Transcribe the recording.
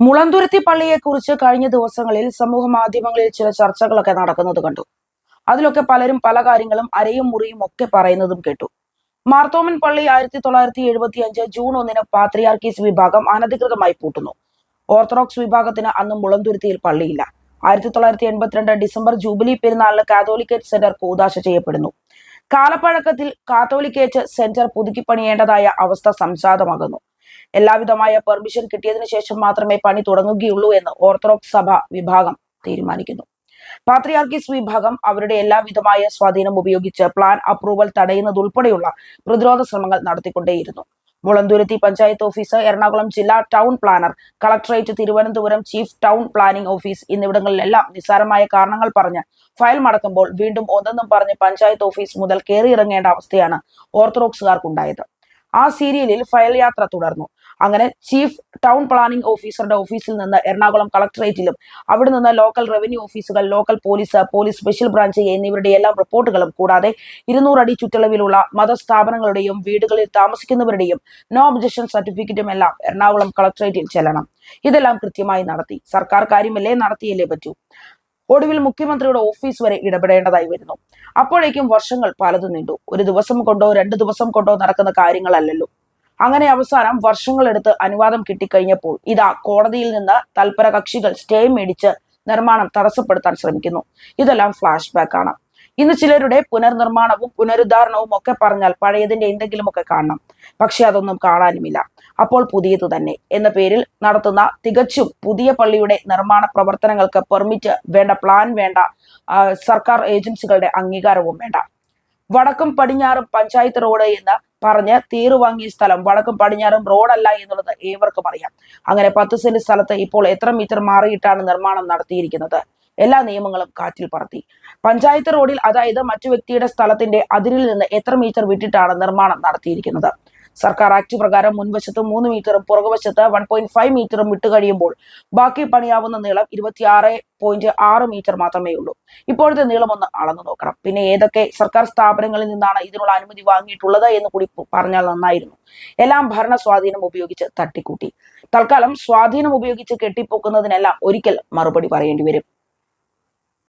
മുളന്തുരുത്തി പള്ളിയെക്കുറിച്ച് കഴിഞ്ഞ ദിവസങ്ങളിൽ സമൂഹ മാധ്യമങ്ങളിൽ ചില ചർച്ചകളൊക്കെ നടക്കുന്നത് കണ്ടു. അതിലൊക്കെ പലരും പല കാര്യങ്ങളും അരയും മുറിയും ഒക്കെ പറയുന്നതും കേട്ടു. മാർത്തോമൻ പള്ളി ആയിരത്തി തൊള്ളായിരത്തി എഴുപത്തി അഞ്ച് ജൂൺ ഒന്നിന് പാത്രിയാർക്കീസ് വിഭാഗം അനധികൃതമായി പൂട്ടുന്നു. ഓർത്തഡോക്സ് വിഭാഗത്തിന് അന്ന് മുളന്തുരുത്തിയിൽ പള്ളിയില്ല. ആയിരത്തി തൊള്ളായിരത്തി എൺപത്തിരണ്ട് ഡിസംബർ ജൂബിലി പെരുന്നാളിന് കാതോലിക്കേറ്റ് സെന്റർ കൂതാശ ചെയ്യപ്പെടുന്നു. കാലപ്പഴക്കത്തിൽ കാത്തോലിക്കേറ്റ് സെന്റർ പുതുക്കി പണിയേണ്ടതായ അവസ്ഥ സംജാതമാകുന്നു. എല്ലാവിധമായ പെർമിഷൻ കിട്ടിയതിനു ശേഷം മാത്രമേ പണി തുടങ്ങുകയുള്ളൂ എന്ന് ഓർത്തഡോക്സ് സഭ വിഭാഗം തീരുമാനിക്കുന്നു. പാത്രിയാർക്കിസ് വിഭാഗം അവരുടെ എല്ലാവിധമായ സ്വാധീനം ഉപയോഗിച്ച് പ്ലാൻ അപ്രൂവൽ തടയുന്നതുൾപ്പെടെയുള്ള പ്രതിരോധ ശ്രമങ്ങൾ നടത്തിക്കൊണ്ടേയിരുന്നു. മുളന്തുരുത്തി പഞ്ചായത്ത് ഓഫീസ് എറണാകുളം ജില്ലാ town planner collectorate Thiruvananthapuram chief town planning office എന്നിവിടങ്ങളിലെല്ലാം നിസ്സാരമായ കാരണങ്ങൾ പറഞ്ഞ് ഫയൽ മടക്കുമ്പോൾ വീണ്ടും ഒന്നെന്നും പറഞ്ഞ് പഞ്ചായത്ത് ഓഫീസ് മുതൽ കയറിയിറങ്ങേണ്ട അവസ്ഥയാണ് ഓർത്തഡോക്സുകാർക്കുണ്ടായത് ആ സീരിയലിൽ ഫയൽ യാത്ര തുടർന്നു. അങ്ങനെ ചീഫ് ടൗൺ പ്ലാനിംഗ് ഓഫീസറുടെ ഓഫീസിൽ നിന്ന് എറണാകുളം കളക്ടറേറ്റിലും അവിടെ നിന്ന് ലോക്കൽ റവന്യൂ ഓഫീസുകൾ local police police special branch എന്നിവരുടെ എല്ലാം റിപ്പോർട്ടുകളും കൂടാതെ ഇരുന്നൂറടി ചുറ്റളവിലുള്ള മതസ്ഥാപനങ്ങളുടെയും വീടുകളിൽ താമസിക്കുന്നവരുടെയും നോ ഒബ്ജക്ഷൻ സർട്ടിഫിക്കറ്റും എല്ലാം എറണാകുളം കളക്ടറേറ്റിൽ ചെല്ലണം. ഇതെല്ലാം കൃത്യമായി നടത്തി. സർക്കാർ കാര്യമല്ലേ നടത്തിയല്ലേ പറ്റൂ? ഒടുവിൽ മുഖ്യമന്ത്രിയുടെ ഓഫീസ് വരെ ഇടപെടേണ്ടതായി വരുന്നു. അപ്പോഴേക്കും വർഷങ്ങൾ പലതും നീണ്ടു. ഒരു ദിവസം കൊണ്ടോ രണ്ട് ദിവസം കൊണ്ടോ നടക്കുന്ന കാര്യങ്ങളല്ലല്ലോ. അങ്ങനെ അവസാനം വർഷങ്ങളെടുത്ത് അനുവാദം കിട്ടിക്കഴിഞ്ഞപ്പോൾ ഇതാ കോടതിയിൽ നിന്ന് തൽപര കക്ഷികൾ സ്റ്റേ മേടിച്ച് നിർമ്മാണം തടസ്സപ്പെടുത്താൻ ശ്രമിക്കുന്നു. ഇതെല്ലാം ഫ്ലാഷ് ബാക്ക് ആണ് ഇന്ന് ചിലരുടെ പുനർനിർമ്മാണവും പുനരുദ്ധാരണവും ഒക്കെ പറഞ്ഞാൽ പഴയതിന്റെ എന്തെങ്കിലുമൊക്കെ കാണണം. പക്ഷെ അതൊന്നും കാണാനുമില്ല. അപ്പോൾ പുതിയത് തന്നെ. എന്ന പേരിൽ നടത്തുന്ന തികച്ചും പുതിയ പള്ളിയുടെ നിർമ്മാണ പ്രവർത്തനങ്ങൾക്ക് പെർമിറ്റ് വേണ്ട പ്ലാൻ വേണ്ട സർക്കാർ ഏജൻസികളുടെ അംഗീകാരവും വേണ്ട. വടക്കും പടിഞ്ഞാറും പഞ്ചായത്ത് റോഡ് എന്ന് പറഞ്ഞ് തീറ് വാങ്ങിയ സ്ഥലം വടക്കും പടിഞ്ഞാറും റോഡല്ല എന്നുള്ളത് ഏവർക്കും അറിയാം. അങ്ങനെ പത്ത് സെന്റ് സ്ഥലത്ത് ഇപ്പോൾ എത്ര മീറ്റർ മാറിയിട്ടാണ് നിർമ്മാണം നടത്തിയിരിക്കുന്നത്? എല്ലാ നിയമങ്ങളും കാറ്റിൽ പറത്തി. പഞ്ചായത്ത് റോഡിൽ അതായത് മറ്റു വ്യക്തിയുടെ സ്ഥലത്തിന്റെ അതിരിൽ നിന്ന് എത്ര മീറ്റർ വിട്ടിട്ടാണ് നിർമ്മാണം നടത്തിയിരിക്കുന്നത്? സർക്കാർ ആക്ട് പ്രകാരം മുൻവശത്ത് മൂന്ന് മീറ്ററും പുറകുവശത്ത് വൺ പോയിന്റ് ഫൈവ് മീറ്ററും വിട്ടു കഴിയുമ്പോൾ ബാക്കി പണിയാവുന്ന നീളം ഇരുപത്തിയാറ് പോയിന്റ് ആറ് മീറ്റർ മാത്രമേ ഉള്ളൂ ഇപ്പോഴത്തെ നീളം ഒന്ന് അളന്നു നോക്കണം. പിന്നെ ഏതൊക്കെ സർക്കാർ സ്ഥാപനങ്ങളിൽ നിന്നാണ് ഇതിനുള്ള അനുമതി വാങ്ങിയിട്ടുള്ളത് എന്ന് കൂടി പറഞ്ഞാൽ നന്നായിരുന്നു. എല്ലാം ഭരണ സ്വാധീനം ഉപയോഗിച്ച് തട്ടിക്കൂട്ടി. തൽക്കാലം സ്വാധീനം ഉപയോഗിച്ച് കെട്ടിപ്പൊക്കുന്നതിനെല്ലാം ഒരിക്കൽ മറുപടി പറയേണ്ടി വരും.